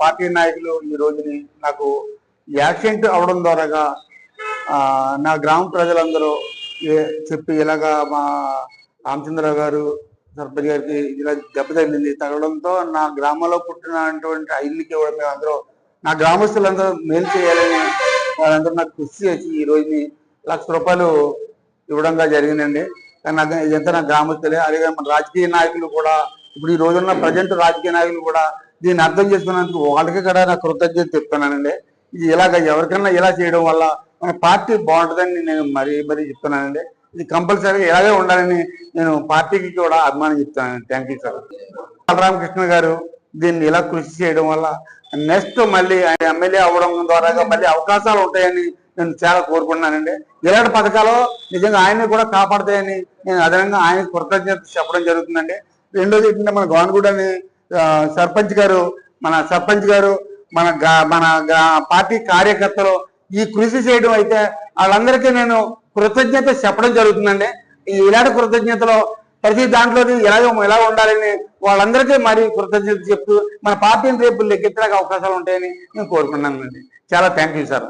Party నాయకులు ఈ రోజుని నాకు యాక్సిడెంట్ అవడం ద్వారాగా నా గ్రామ ప్రజలందరూ చెప్పి ఇలాగా మా రామచంద్రరావు గారు సర్పంచ్ గారికి ఇలా దెబ్బ తగిలింది తగడంతో నా గ్రామంలో పుట్టినటువంటి ఇల్లుకి కూడా అందరూ నా గ్రామస్తులందరూ మేలు చేయాలని వాళ్ళందరూ నాకు కృషి చేసి ఈ రోజుని లక్ష రూపాయలు ఇవ్వడంగా జరిగిందండి. కానీ నాకు ఇదంతా నా గ్రామస్తులే. అలాగే మన రాజకీయ నాయకులు కూడా ఇప్పుడు ఈ రోజున్న ప్రజెంట్ రాజకీయ నాయకులు కూడా దీన్ని అర్థం చేసుకున్నందుకు వాళ్ళకి కూడా నా కృతజ్ఞత చెప్తున్నానండి. ఇది ఇలాగ ఎవరికైనా ఇలా చేయడం వల్ల మన పార్టీ బాగుంటుందని నేను మరీ మరీ చెప్తున్నానండి. ఇది కంపల్సరీగా ఇలాగే ఉండాలని నేను పార్టీకి కూడా అభిమానం చెప్తాను థ్యాంక్ యూ సార్ బలరామకృష్ణ గారు దీన్ని ఇలా కృషి చేయడం వల్ల నెక్స్ట్ మళ్ళీ ఆయన ఎమ్మెల్యే అవ్వడం ద్వారా మళ్ళీ అవకాశాలు ఉంటాయని నేను చాలా కోరుకుంటున్నానండి. ఇలాంటి పథకాలు నిజంగా ఆయన్ని కూడా కాపాడతాయని నేను అదనంగా ఆయన కృతజ్ఞత చెప్పడం జరుగుతుందండి. రెండోది ఏంటంటే మన గోనగూడని ఆ, సర్పంచ్ గారు మన సర్పంచ్ గారు మన మన పార్టీ కార్యకర్తలు ఈ కృషి చేయడం అయితే వాళ్ళందరికీ నేను కృతజ్ఞత చెప్పడం జరుగుతుందండి. ఈ ఇలాంటి కృతజ్ఞతలో ప్రతి దాంట్లో ఎలాగో ఎలా ఉండాలని వాళ్ళందరికీ మరి కృతజ్ఞత చెప్తూ మన పార్టీని రేపు లెక్కెత్తడానికి అవకాశాలు ఉంటాయని నేను కోరుకున్నానండి చాలా థ్యాంక్ యూ సార్.